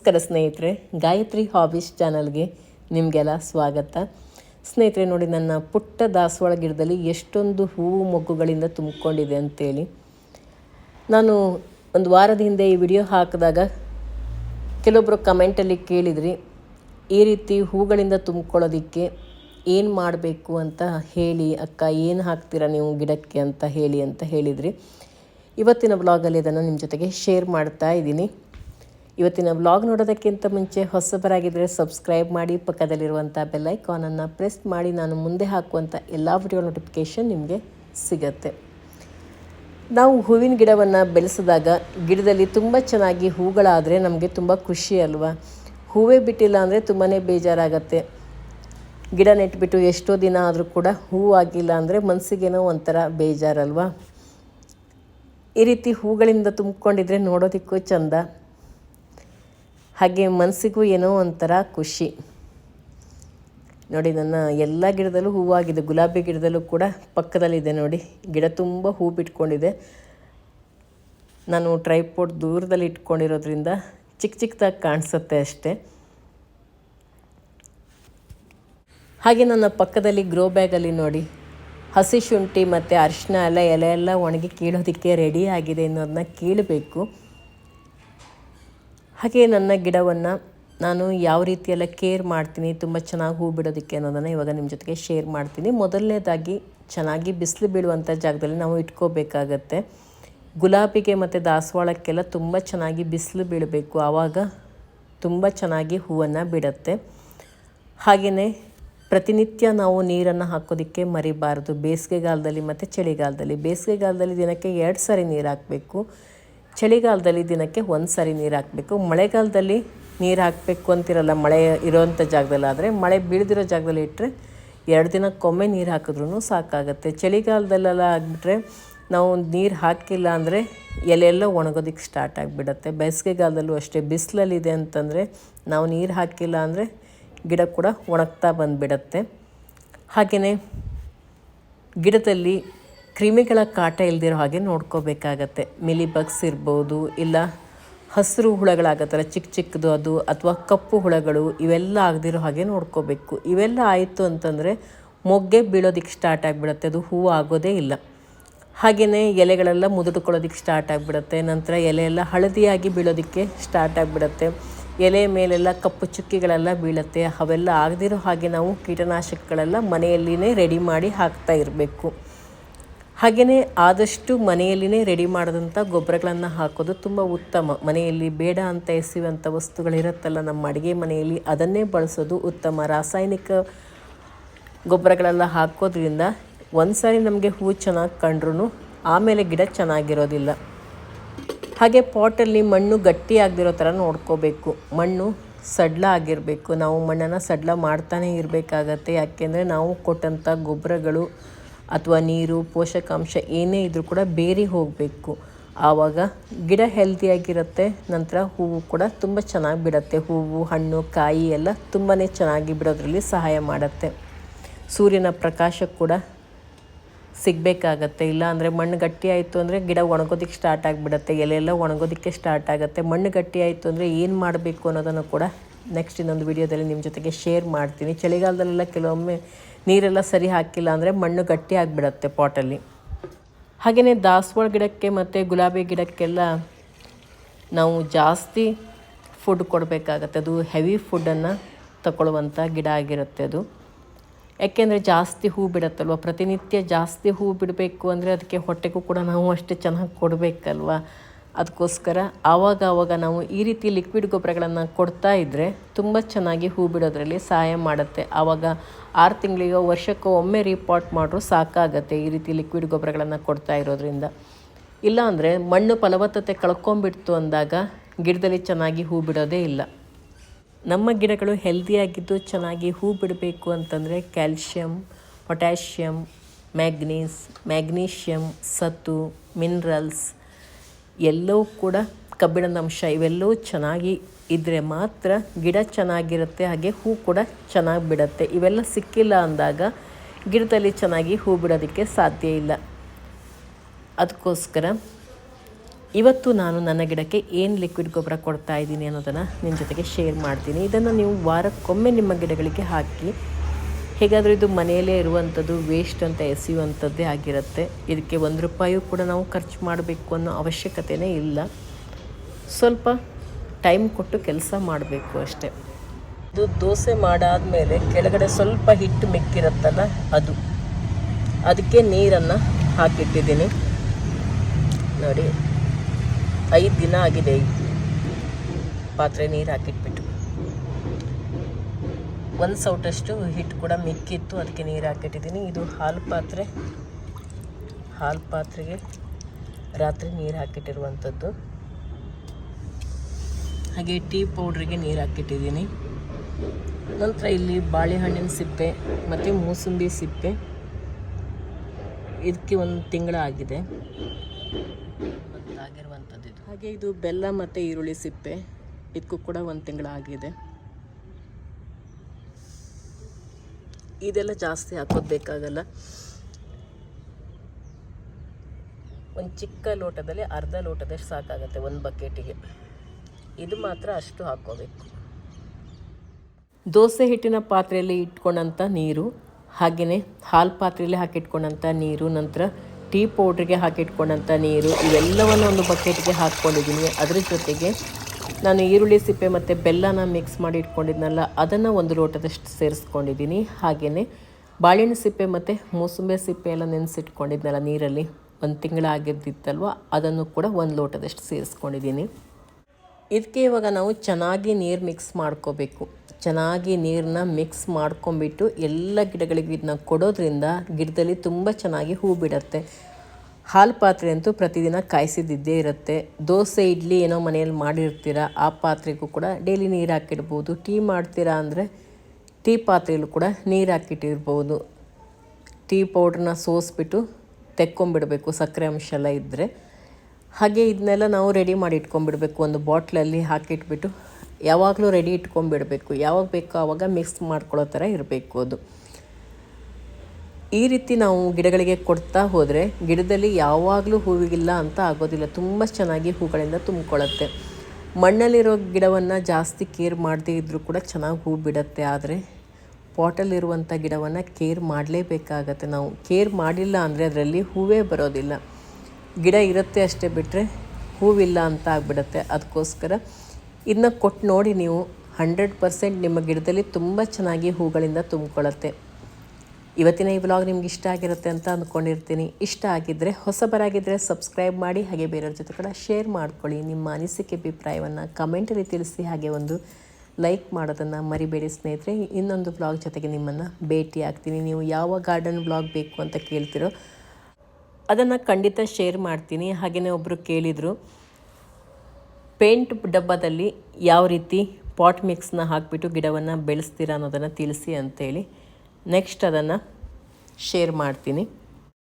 ನಮಸ್ಕಾರ ಸ್ನೇಹಿತರೆ, ಗಾಯತ್ರಿ ಹಾಬೀಸ್ ಚಾನಲ್ಗೆ ನಿಮಗೆಲ್ಲ ಸ್ವಾಗತ. ಸ್ನೇಹಿತರೆ, ನೋಡಿ ನನ್ನ ಪುಟ್ಟ ದಾಸವಾಳ ಗಿಡದಲ್ಲಿ ಎಷ್ಟೊಂದು ಹೂವು ಮೊಗ್ಗುಗಳಿಂದ ತುಂಬಿಕೊಂಡಿದೆ ಅಂತೇಳಿ. ನಾನು ಒಂದು ವಾರದ ಹಿಂದೆ ಈ ವಿಡಿಯೋ ಹಾಕಿದಾಗ ಕೆಲವೊಬ್ಬರು ಕಮೆಂಟಲ್ಲಿ ಕೇಳಿದ್ರಿ, ಈ ರೀತಿ ಹೂಗಳಿಂದ ತುಂಬ್ಕೊಳ್ಳೋದಕ್ಕೆ ಏನು ಮಾಡಬೇಕು ಅಂತ ಹೇಳಿ, ಅಕ್ಕ, ಏನು ಹಾಕ್ತೀರಾ ನೀವು ಗಿಡಕ್ಕೆ ಅಂತ ಹೇಳಿ, ಅಂತ ಹೇಳಿದ್ರಿ. ಇವತ್ತಿನ ಬ್ಲಾಗಲ್ಲಿ ಇದನ್ನು ನಿಮ್ಮ ಜೊತೆಗೆ ಶೇರ್ ಮಾಡ್ತಾ ಇದ್ದೀನಿ. ಇವತ್ತಿನ ವ್ಲಾಗ್ ನೋಡೋದಕ್ಕಿಂತ ಮುಂಚೆ ಹೊಸಬರಾಗಿದ್ದರೆ ಸಬ್ಸ್ಕ್ರೈಬ್ ಮಾಡಿ ಪಕ್ಕದಲ್ಲಿರುವಂಥ ಬೆಲ್ಲೈಕಾನನ್ನು ಪ್ರೆಸ್ ಮಾಡಿ, ನಾನು ಮುಂದೆ ಹಾಕುವಂಥ ಎಲ್ಲ ವಿಡಿಯೋ ನೋಟಿಫಿಕೇಷನ್ ನಿಮಗೆ ಸಿಗತ್ತೆ. ನಾವು ಹೂವಿನ ಗಿಡವನ್ನು ಬೆಳೆಸಿದಾಗ ಗಿಡದಲ್ಲಿ ತುಂಬ ಚೆನ್ನಾಗಿ ಹೂಗಳಾದರೆ ನಮಗೆ ತುಂಬ ಖುಷಿ ಅಲ್ವಾ? ಹೂವೇ ಬಿಟ್ಟಿಲ್ಲ ಅಂದರೆ ತುಂಬಾ ಬೇಜಾರಾಗತ್ತೆ. ಗಿಡ ನೆಟ್ಬಿಟ್ಟು ಎಷ್ಟೋ ದಿನ ಆದರೂ ಕೂಡ ಹೂ ಆಗಿಲ್ಲ ಅಂದರೆ ಮನಸ್ಸಿಗೇನೋ ಒಂಥರ ಬೇಜಾರಲ್ವಾ? ಈ ರೀತಿ ಹೂಗಳಿಂದ ತುಂಬಿಕೊಂಡಿದ್ರೆ ನೋಡೋದಕ್ಕೂ ಚಂದ. ಹಾಗೆ ಮನಸ್ಸಿಗೂ ಏನೋ ಒಂಥರ ಖುಷಿ. ನೋಡಿ, ನನ್ನ ಎಲ್ಲ ಗಿಡದಲ್ಲೂ ಹೂವಾಗಿದೆ. ಗುಲಾಬಿ ಗಿಡದಲ್ಲೂ ಕೂಡ ಪಕ್ಕದಲ್ಲಿದೆ ನೋಡಿ. ಗಿಡ ತುಂಬ ಹೂ ಬಿಟ್ಕೊಂಡಿದೆ ನಾನು ಟ್ರೈಪೋರ್ಟ್ ದೂರದಲ್ಲಿ ಇಟ್ಕೊಂಡಿರೋದ್ರಿಂದ ಚಿಕ್ಕ ಚಿಕ್ಕದಾಗಿ ಕಾಣಿಸುತ್ತೆ ಅಷ್ಟೇ. ಹಾಗೆ ನನ್ನ ಪಕ್ಕದಲ್ಲಿ ಗ್ರೋ ಬ್ಯಾಗಲ್ಲಿ ನೋಡಿ. ಹಸಿ ಶುಂಠಿ ಮತ್ತು ಅರಿಶಿನ ಎಲ್ಲ ಎಲೆ ಎಲ್ಲ ಒಣಗಿ ಕೀಳೋದಕ್ಕೆ ರೆಡಿ ಆಗಿದೆ ಅನ್ನೋದನ್ನ ಕೀಳಬೇಕು. ಹಾಗೆ ನನ್ನ ಗಿಡವನ್ನು ನಾನು ಯಾವ ರೀತಿಯೆಲ್ಲ ಕೇರ್ ಮಾಡ್ತೀನಿ, ತುಂಬ ಚೆನ್ನಾಗಿ ಹೂ ಬಿಡೋದಕ್ಕೆ ಅನ್ನೋದನ್ನು ಇವಾಗ ನಿಮ್ಮ ಜೊತೆಗೆ ಶೇರ್ ಮಾಡ್ತೀನಿ. ಮೊದಲನೇದಾಗಿ ಚೆನ್ನಾಗಿ ಬಿಸಿಲು ಬೀಳುವಂಥ ಜಾಗದಲ್ಲಿ ನಾವು ಇಟ್ಕೋಬೇಕಾಗತ್ತೆ. ಗುಲಾಬಿಗೆ ಮತ್ತು ದಾಸವಾಳಕ್ಕೆಲ್ಲ ತುಂಬ ಚೆನ್ನಾಗಿ ಬಿಸಿಲು ಬೀಳಬೇಕು. ಆವಾಗ ತುಂಬ ಚೆನ್ನಾಗಿ ಹೂವನ್ನು ಬಿಡುತ್ತೆ. ಹಾಗೆಯೇ ಪ್ರತಿನಿತ್ಯ ನಾವು ನೀರನ್ನು ಹಾಕೋದಕ್ಕೆ ಮರಿಬಾರದು. ಬೇಸಿಗೆಗಾಲದಲ್ಲಿ ಮತ್ತು ಚಳಿಗಾಲದಲ್ಲಿ. ಬೇಸಿಗೆಗಾಲದಲ್ಲಿ ದಿನಕ್ಕೆ ಎರಡು ಸಾರಿ ನೀರು ಹಾಕಬೇಕು. ಚಳಿಗಾಲದಲ್ಲಿ ದಿನಕ್ಕೆ ಒಂದು ಸಾರಿ ನೀರು ಹಾಕಬೇಕು. ಮಳೆಗಾಲದಲ್ಲಿ ನೀರು ಹಾಕಬೇಕು ಅಂತಿರಲ್ಲ, ಮಳೆ ಇರೋವಂಥ ಜಾಗದಲ್ಲಿ ಆದರೆ ಮಳೆ ಬೀಳದಿರೋ ಜಾಗದಲ್ಲಿ ಇಟ್ಟರೆ ಎರಡು ದಿನಕ್ಕೊಮ್ಮೆ ನೀರು ಹಾಕಿದ್ರೂ ಸಾಕಾಗುತ್ತೆ. ಚಳಿಗಾಲದಲ್ಲೆಲ್ಲ ಆಗಿಬಿಟ್ರೆ ನಾವು ನೀರು ಹಾಕಿಲ್ಲ ಅಂದರೆ ಎಲೆಯೆಲ್ಲ ಒಣಗೋದಕ್ಕೆ ಸ್ಟಾರ್ಟ್ ಆಗಿಬಿಡುತ್ತೆ. ಬೇಸಿಗೆಗಾಲದಲ್ಲೂ ಅಷ್ಟೇ ಬಿಸಿಲಲ್ಲಿದೆ ಅಂತಂದರೆ ನಾವು ನೀರು ಹಾಕಿಲ್ಲ ಅಂದರೆ ಗಿಡ ಕೂಡ ಒಣಗ್ತಾ ಬಂದುಬಿಡತ್ತೆ. ಹಾಗೆಯೇ ಗಿಡದಲ್ಲಿ ಕ್ರಿಮಿಗಳ ಕಾಟ ಇಲ್ದಿರೋ ಹಾಗೆ ನೋಡ್ಕೋಬೇಕಾಗತ್ತೆ. ಮಿಲಿ ಬಗ್ಸ್ ಇರ್ಬೋದು, ಇಲ್ಲ ಹಸಿರು ಹುಳಗಳಾಗತ್ತಲ್ಲ ಚಿಕ್ಕ ಚಿಕ್ಕದು ಅದು, ಅಥವಾ ಕಪ್ಪು ಹುಳಗಳು, ಇವೆಲ್ಲ ಆಗದಿರೋ ಹಾಗೆ ನೋಡ್ಕೋಬೇಕು. ಇವೆಲ್ಲ ಆಯಿತು ಅಂತಂದರೆ ಮೊಗ್ಗೆ ಬೀಳೋದಕ್ಕೆ ಸ್ಟಾರ್ಟ್ ಆಗಿಬಿಡುತ್ತೆ, ಅದು ಹೂವು ಆಗೋದೇ ಇಲ್ಲ. ಹಾಗೆಯೇ ಎಲೆಗಳೆಲ್ಲ ಮುದುಡ್ಕೊಳ್ಳೋದಕ್ಕೆ ಸ್ಟಾರ್ಟ್ ಆಗಿಬಿಡುತ್ತೆ, ನಂತರ ಎಲೆಯೆಲ್ಲ ಹಳದಿಯಾಗಿ ಬೀಳೋದಕ್ಕೆ ಸ್ಟಾರ್ಟ್ ಆಗಿಬಿಡುತ್ತೆ. ಎಲೆ ಮೇಲೆಲ್ಲ ಕಪ್ಪು ಚುಕ್ಕಿಗಳೆಲ್ಲ ಬೀಳುತ್ತೆ, ಅವೆಲ್ಲ ಆಗದಿರೋ ಹಾಗೆ ನಾವು ಕೀಟನಾಶಕಗಳೆಲ್ಲ ಮನೆಯಲ್ಲಿನೇ ರೆಡಿ ಮಾಡಿ ಹಾಕ್ತಾ ಇರಬೇಕು. ಹಾಗೆಯೇ ಆದಷ್ಟು ಮನೆಯಲ್ಲಿನೇ ರೆಡಿ ಮಾಡಿದಂಥ ಗೊಬ್ಬರಗಳನ್ನು ಹಾಕೋದು ತುಂಬ ಉತ್ತಮ. ಮನೆಯಲ್ಲಿ ಬೇಡ ಅಂತ ಎಸೆಯುವಂಥ ವಸ್ತುಗಳಿರುತ್ತಲ್ಲ ನಮ್ಮ ಅಡುಗೆ ಮನೆಯಲ್ಲಿ, ಅದನ್ನೇ ಬಳಸೋದು ಉತ್ತಮ. ರಾಸಾಯನಿಕ ಗೊಬ್ಬರಗಳೆಲ್ಲ ಹಾಕೋದ್ರಿಂದ ಒಂದು ಸಾರಿ ನಮಗೆ ಹೂವು ಚೆನ್ನಾಗಿ ಕಂಡ್ರೂ ಆಮೇಲೆ ಗಿಡ ಚೆನ್ನಾಗಿರೋದಿಲ್ಲ. ಹಾಗೆ ಪಾಟಲ್ಲಿ ಮಣ್ಣು ಗಟ್ಟಿ ಆಗದಿರೋ ಥರ ನೋಡ್ಕೋಬೇಕು. ಮಣ್ಣು ಸಡ್ಲ ಆಗಿರಬೇಕು. ನಾವು ಮಣ್ಣನ್ನು ಸಡ್ಲ ಮಾಡ್ತಾನೇ ಇರಬೇಕಾಗತ್ತೆ. ಯಾಕೆಂದರೆ ನಾವು ಕೊಟ್ಟಂಥ ಗೊಬ್ಬರಗಳು ಅಥವಾ ನೀರು, ಪೋಷಕಾಂಶ ಏನೇ ಇದ್ದರೂ ಕೂಡ ಬೇರೆ ಹೋಗಬೇಕು. ಆವಾಗ ಗಿಡ ಹೆಲ್ದಿಯಾಗಿರುತ್ತೆ ನಂತರ ಹೂವು ಕೂಡ ತುಂಬ ಚೆನ್ನಾಗಿ ಬಿಡುತ್ತೆ. ಹೂವು, ಹಣ್ಣು, ಕಾಯಿ ಎಲ್ಲ ತುಂಬಾ ಚೆನ್ನಾಗಿ ಬಿಡೋದ್ರಲ್ಲಿ ಸಹಾಯ ಮಾಡುತ್ತೆ. ಸೂರ್ಯನ ಪ್ರಕಾಶ ಕೂಡ ಸಿಗಬೇಕಾಗತ್ತೆ. ಇಲ್ಲ ಅಂದರೆ ಮಣ್ಣು ಗಟ್ಟಿ ಆಯಿತು ಅಂದರೆ ಗಿಡ ಒಣಗೋದಕ್ಕೆ ಸ್ಟಾರ್ಟ್ ಆಗಿಬಿಡುತ್ತೆ. ಎಲೆಲ್ಲ ಒಣಗೋದಕ್ಕೆ ಸ್ಟಾರ್ಟ್ ಆಗುತ್ತೆ. ಮಣ್ಣು ಗಟ್ಟಿ ಆಯಿತು ಅಂದರೆ ಏನು ಮಾಡಬೇಕು ಅನ್ನೋದನ್ನು ಕೂಡ ನೆಕ್ಸ್ಟ್ ಇನ್ನೊಂದು ವಿಡಿಯೋದಲ್ಲಿ ನಿಮ್ಮ ಜೊತೆಗೆ ಶೇರ್ ಮಾಡ್ತೀನಿ. ಚಳಿಗಾಲದಲ್ಲೆಲ್ಲ ಕೆಲವೊಮ್ಮೆ ನೀರೆಲ್ಲ ಸರಿ ಹಾಕಿಲ್ಲ ಅಂದರೆ ಮಣ್ಣು ಗಟ್ಟಿ ಆಗಿಬಿಡತ್ತೆ ಪಾಟಲ್ಲಿ. ಹಾಗೆಯೇ ದಾಸವಾಳ ಗಿಡಕ್ಕೆ ಮತ್ತು ಗುಲಾಬಿ ಗಿಡಕ್ಕೆಲ್ಲ ನಾವು ಜಾಸ್ತಿ ಫುಡ್ ಕೊಡಬೇಕಾಗತ್ತೆ. ಅದು ಹೆವಿ ಫುಡ್ಡನ್ನು ತಗೊಳ್ಳುವಂಥ ಗಿಡ ಆಗಿರುತ್ತೆ ಅದು. ಯಾಕೆಂದರೆ ಜಾಸ್ತಿ ಹೂ ಬಿಡುತ್ತಲ್ವ? ಪ್ರತಿನಿತ್ಯ ಜಾಸ್ತಿ ಹೂ ಬಿಡಬೇಕು ಅಂದರೆ ಅದಕ್ಕೆ ಹೊಟ್ಟೆಗೂ ಕೂಡ ನಾವು ಅಷ್ಟೇ ಚೆನ್ನಾಗಿ ಕೊಡಬೇಕಲ್ವ? ಅದಕ್ಕೋಸ್ಕರ ಆವಾಗ ಆವಾಗ ನಾವು ಈ ರೀತಿ ಲಿಕ್ವಿಡ್ ಗೊಬ್ಬರಗಳನ್ನು ಕೊಡ್ತಾ ಇದ್ದರೆ ತುಂಬ ಚೆನ್ನಾಗಿ ಹೂ ಬಿಡೋದ್ರಲ್ಲಿ ಸಹಾಯ ಮಾಡುತ್ತೆ. ಆವಾಗ ಆರು ತಿಂಗಳಿಗೋ ವರ್ಷಕ್ಕೋ ಒಮ್ಮೆ ರೀಪಾಟ್ ಮಾಡಿದ್ರೂ ಸಾಕಾಗತ್ತೆ ಈ ರೀತಿ ಲಿಕ್ವಿಡ್ ಗೊಬ್ಬರಗಳನ್ನು ಕೊಡ್ತಾ ಇರೋದ್ರಿಂದ. ಇಲ್ಲ ಅಂದರೆ ಮಣ್ಣು ಫಲವತ್ತತೆ ಕಳ್ಕೊಂಬಿಡ್ತು ಅಂದಾಗ ಗಿಡದಲ್ಲಿ ಚೆನ್ನಾಗಿ ಹೂ ಬಿಡೋದೇ ಇಲ್ಲ. ನಮ್ಮ ಗಿಡಗಳು ಹೆಲ್ದಿಯಾಗಿದ್ದು ಚೆನ್ನಾಗಿ ಹೂ ಬಿಡಬೇಕು ಅಂತಂದರೆ ಕ್ಯಾಲ್ಶಿಯಂ ಪೊಟ್ಯಾಷಿಯಮ್ ಮ್ಯಾಗ್ನೀಸ್ ಮ್ಯಾಗ್ನೀಷಿಯಮ್ ಸತ್ತು ಮಿನರಲ್ಸ್ ಎಲ್ಲವೂ ಕೂಡ ಕಬ್ಬಿಣದ ಅಂಶ ಇವೆಲ್ಲವೂ ಚೆನ್ನಾಗಿ ಇದ್ದರೆ ಮಾತ್ರ ಗಿಡ ಚೆನ್ನಾಗಿರುತ್ತೆ, ಹಾಗೆ ಹೂ ಕೂಡ ಚೆನ್ನಾಗಿ ಬಿಡುತ್ತೆ. ಇವೆಲ್ಲ ಸಿಕ್ಕಿಲ್ಲ ಅಂದಾಗ ಗಿಡದಲ್ಲಿ ಚೆನ್ನಾಗಿ ಹೂ ಬಿಡೋದಕ್ಕೆ ಸಾಧ್ಯ ಇಲ್ಲ. ಅದಕ್ಕೋಸ್ಕರ ಇವತ್ತು ನಾನು ನನ್ನ ಗಿಡಕ್ಕೆ ಏನು ಲಿಕ್ವಿಡ್ ಗೊಬ್ಬರ ಕೊಡ್ತಾ ಇದ್ದೀನಿ ಅನ್ನೋದನ್ನು ನಿಮ್ಮ ಜೊತೆಗೆ ಶೇರ್ ಮಾಡ್ತೀನಿ. ಇದನ್ನು ನೀವು ವಾರಕ್ಕೊಮ್ಮೆ ನಿಮ್ಮ ಗಿಡಗಳಿಗೆ ಹಾಕಿ ಹೇಗಾದರೂ ಇದು ಮನೆಯಲ್ಲೇ ಇರುವಂಥದ್ದು ವೇಸ್ಟ್ ಅಂತ ಎಸೆಯುವಂಥದ್ದೇ ಆಗಿರುತ್ತೆ. ಇದಕ್ಕೆ ಒಂದು ರೂಪಾಯಿಯೂ ಕೂಡ ನಾವು ಖರ್ಚು ಮಾಡಬೇಕು ಅನ್ನೋ ಅವಶ್ಯಕತೆಯೇ ಇಲ್ಲ. ಸ್ವಲ್ಪ ಟೈಮ್ ಕೊಟ್ಟು ಕೆಲಸ ಮಾಡಬೇಕು ಅಷ್ಟೇ. ಇದು ದೋಸೆ ಮಾಡಾದಮೇಲೆ ಕೆಳಗಡೆ ಸ್ವಲ್ಪ ಹಿಟ್ಟು ಮಿಕ್ಕಿರುತ್ತಲ್ಲ ಅದು. ಅದಕ್ಕೆ ನೀರನ್ನು ಹಾಕಿಟ್ಟಿದ್ದೀನಿ. ನೋಡಿ, ಐದು ದಿನ ಆಗಿದೆ ಪಾತ್ರೆ ನೀರು ಹಾಕಿಟ್ಬಿಟ್ಟು. ಒಂದು ಸೌಟಷ್ಟು ಹಿಟ್ಟು ಕೂಡ ಮಿಕ್ಕಿತ್ತು. ಅದಕ್ಕೆ ನೀರು ಹಾಕಿಟ್ಟಿದ್ದೀನಿ ಇದು ಹಾಲು ಪಾತ್ರೆ. ಹಾಲು ಪಾತ್ರೆಗೆ ರಾತ್ರಿ ನೀರು ಹಾಕಿಟ್ಟಿರುವಂಥದ್ದು ಹಾಗೆ ಟೀ ಪೌಡ್ರಿಗೆ ನೀರು ಹಾಕಿಟ್ಟಿದ್ದೀನಿ ನಂತರ ಇಲ್ಲಿ ಬಾಳೆಹಣ್ಣಿನ ಸಿಪ್ಪೆ ಮತ್ತು ಮೂಸಂಬಿ ಸಿಪ್ಪೆ. ಇದಕ್ಕೆ ಒಂದು ತಿಂಗಳಾಗಿದೆ ಆಗಿರುವಂಥದ್ದು ಹಾಗೆ ಇದು ಬೆಲ್ಲ ಮತ್ತು ಈರುಳ್ಳಿ ಸಿಪ್ಪೆ. ಇದಕ್ಕೂ ಕೂಡ ಒಂದು ತಿಂಗಳ ಇದೆಲ್ಲ ಜಾಸ್ತಿ ಹಾಕೋದು ಬೇಕಾಗಲ್ಲ. ಒಂದು ಚಿಕ್ಕ ಲೋಟದಲ್ಲಿ ಅರ್ಧ ಲೋಟದಷ್ಟು ಸಾಕಾಗುತ್ತೆ ಒಂದು ಬಕೆಟಿಗೆ. ಇದು ಮಾತ್ರ ಅಷ್ಟು ಹಾಕೋಬೇಕು. ದೋಸೆ ಹಿಟ್ಟಿನ ಪಾತ್ರೆಯಲ್ಲಿ ಇಟ್ಕೊಂಡಂಥ ನೀರು ಹಾಗೆಯೇ ಹಾಲು ಪಾತ್ರೆಯಲ್ಲಿ ಹಾಕಿಟ್ಕೊಂಡಂಥ ನೀರು, ನಂತರ ಟೀ ಪೌಡ್ರಿಗೆ ಹಾಕಿಟ್ಕೊಂಡಂಥ ನೀರು, ಇವೆಲ್ಲವನ್ನು ಒಂದು ಬಕೆಟ್ಗೆ ಹಾಕ್ಕೊಂಡಿದ್ದೀನಿ. ಅದರ ಜೊತೆಗೆ ನಾನು ಈರುಳ್ಳಿ ಸಿಪ್ಪೆ ಮತ್ತು ಬೆಲ್ಲನ ಮಿಕ್ಸ್ ಮಾಡಿ ಇಟ್ಕೊಂಡಿದ್ನಲ್ಲ, ಅದನ್ನು ಒಂದು ಲೋಟದಷ್ಟು ಸೇರಿಸ್ಕೊಂಡಿದ್ದೀನಿ. ಹಾಗೆಯೇ ಬಾಳೆಹಣ್ಣು ಸಿಪ್ಪೆ ಮತ್ತು ಮೂಸಂಬೆ ಸಿಪ್ಪೆ ಎಲ್ಲ ನೆನೆಸಿಟ್ಕೊಂಡಿದ್ನಲ್ಲ ನೀರಲ್ಲಿ, ಒಂದು ತಿಂಗಳಾಗಿದ್ದಿತ್ತಲ್ವ ಅದನ್ನು ಕೂಡ ಒಂದು ಲೋಟದಷ್ಟು ಸೇರಿಸ್ಕೊಂಡಿದ್ದೀನಿ. ಇದಕ್ಕೆ ಇವಾಗ ನಾವು ಚೆನ್ನಾಗಿ ನೀರು ಮಿಕ್ಸ್ ಮಾಡ್ಕೋಬೇಕು. ಚೆನ್ನಾಗಿ ನೀರನ್ನ ಮಿಕ್ಸ್ ಮಾಡ್ಕೊಂಬಿಟ್ಟು ಎಲ್ಲ ಗಿಡಗಳಿಗೆ ಇದನ್ನ ಕೊಡೋದ್ರಿಂದ ಗಿಡದಲ್ಲಿ ತುಂಬ ಚೆನ್ನಾಗಿ ಹೂ ಬಿಡುತ್ತೆ. ಹಾಲು ಪಾತ್ರೆ ಅಂತೂ ಪ್ರತಿದಿನ ಕಾಯಿಸಿದ್ದಿದ್ದೇ ಇರುತ್ತೆ. ದೋಸೆ, ಇಡ್ಲಿ ಏನೋ ಮನೆಯಲ್ಲಿ ಮಾಡಿರ್ತೀರ, ಆ ಪಾತ್ರೆಗೂ ಕೂಡ ಡೈಲಿ ನೀರು ಹಾಕಿಡ್ಬೋದು. ಟೀ ಮಾಡ್ತೀರಾ ಅಂದರೆ ಟೀ ಪಾತ್ರೆಯಲ್ಲೂ ಕೂಡ ನೀರು ಹಾಕಿಟ್ಟಿರ್ಬೋದು. ಟೀ ಪೌಡ್ರನ್ನ ಸೋಸ್ಬಿಟ್ಟು ತೆಕ್ಕೊಂಬಿಡಬೇಕು, ಸಕ್ಕರೆ ಅಂಶ ಎಲ್ಲ ಇದ್ದರೆ ಹಾಗೆ ಇದನ್ನೆಲ್ಲ ನಾವು ರೆಡಿ ಮಾಡಿ ಇಟ್ಕೊಂಡ್ಬಿಡ್ಬೇಕು ಒಂದು ಬಾಟ್ಲಲ್ಲಿ ಹಾಕಿಟ್ಬಿಟ್ಟು ಯಾವಾಗಲೂ ರೆಡಿ ಇಟ್ಕೊಂಡ್ಬಿಡಬೇಕು ಯಾವಾಗ ಬೇಕೋ ಆವಾಗ ಮಿಕ್ಸ್ ಮಾಡ್ಕೊಳ್ಳೋ ಥರ ಇರಬೇಕು ಅದು. ಈ ರೀತಿ ನಾವು ಗಿಡಗಳಿಗೆ ಕೊಡ್ತಾ ಹೋದರೆ ಗಿಡದಲ್ಲಿ ಯಾವಾಗಲೂ ಹೂವಿಗಿಲ್ಲ ಅಂತ ಆಗೋದಿಲ್ಲ. ತುಂಬ ಚೆನ್ನಾಗಿ ಹೂಗಳಿಂದ ತುಂಬಿಕೊಳ್ಳುತ್ತೆ. ಮಣ್ಣಲ್ಲಿರೋ ಗಿಡವನ್ನು ಜಾಸ್ತಿ ಕೇರ್ ಮಾಡದೇ ಇದ್ದರೂ ಕೂಡ ಚೆನ್ನಾಗಿ ಹೂ ಬಿಡುತ್ತೆ. ಆದರೆ ಪಾಟಲ್ಲಿರುವಂಥ ಗಿಡವನ್ನು ಕೇರ್ ಮಾಡಲೇಬೇಕಾಗತ್ತೆ ನಾವು. ಕೇರ್ ಮಾಡಿಲ್ಲ ಅಂದರೆ ಅದರಲ್ಲಿ ಹೂವೇ ಬರೋದಿಲ್ಲ. ಗಿಡ ಇರುತ್ತೆ ಅಷ್ಟೇ ಬಿಟ್ಟರೆ ಹೂವಿಲ್ಲ ಅಂತ ಆಗಿಬಿಡುತ್ತೆ. ಅದಕ್ಕೋಸ್ಕರ ಇದನ್ನ ಕೊಟ್ಟು ನೋಡಿ ನೀವು ಹಂಡ್ರೆಡ್ ಪರ್ಸೆಂಟ್ ನಿಮ್ಮ ಗಿಡದಲ್ಲಿ ತುಂಬ ಚೆನ್ನಾಗಿ ಹೂಗಳಿಂದ ತುಂಬಿಕೊಳ್ಳುತ್ತೆ. ಇವತ್ತಿನ ಈ ವ್ಲಾಗ್ ನಿಮ್ಗೆ ಇಷ್ಟ ಆಗಿರುತ್ತೆ ಅಂತ ಅಂದ್ಕೊಂಡಿರ್ತೀನಿ ಇಷ್ಟ ಆಗಿದ್ದರೆ ಹೊಸಬರಾಗಿದ್ದರೆ ಸಬ್ಸ್ಕ್ರೈಬ್ ಮಾಡಿ, ಹಾಗೆ ಬೇರೆಯವ್ರ ಜೊತೆ ಕೂಡ ಶೇರ್ ಮಾಡ್ಕೊಳ್ಳಿ. ನಿಮ್ಮ ಅನಿಸಿಕೆ, ಅಭಿಪ್ರಾಯವನ್ನು ಕಮೆಂಟಲ್ಲಿ ತಿಳಿಸಿ, ಹಾಗೆ ಒಂದು ಲೈಕ್ ಮಾಡೋದನ್ನು ಮರಿಬೇಡಿ ಸ್ನೇಹಿತರೆ. ಇನ್ನೊಂದು ಬ್ಲಾಗ್ ಜೊತೆಗೆ ನಿಮ್ಮನ್ನು ಭೇಟಿ ಆಗ್ತೀನಿ ನೀವು ಯಾವ ಗಾರ್ಡನ್ ಬ್ಲಾಗ್ ಬೇಕು ಅಂತ ಕೇಳ್ತಿರೋ ಅದನ್ನು ಖಂಡಿತ ಶೇರ್ ಮಾಡ್ತೀನಿ. ಹಾಗೆಯೇ ಒಬ್ಬರು ಕೇಳಿದರು ಪೇಂಟ್ ಡಬ್ಬದಲ್ಲಿ ಯಾವ ರೀತಿ ಪಾಟ್ ಮಿಕ್ಸ್ನ ಹಾಕಿಬಿಟ್ಟು ಗಿಡವನ್ನು ಬೆಳೆಸ್ತೀರಾ ಅನ್ನೋದನ್ನು ತಿಳಿಸಿ ಅಂತೇಳಿ. ನೆಕ್ಸ್ಟ್ ಅದನ್ನು ಶೇರ್ ಮಾಡ್ತೀನಿ.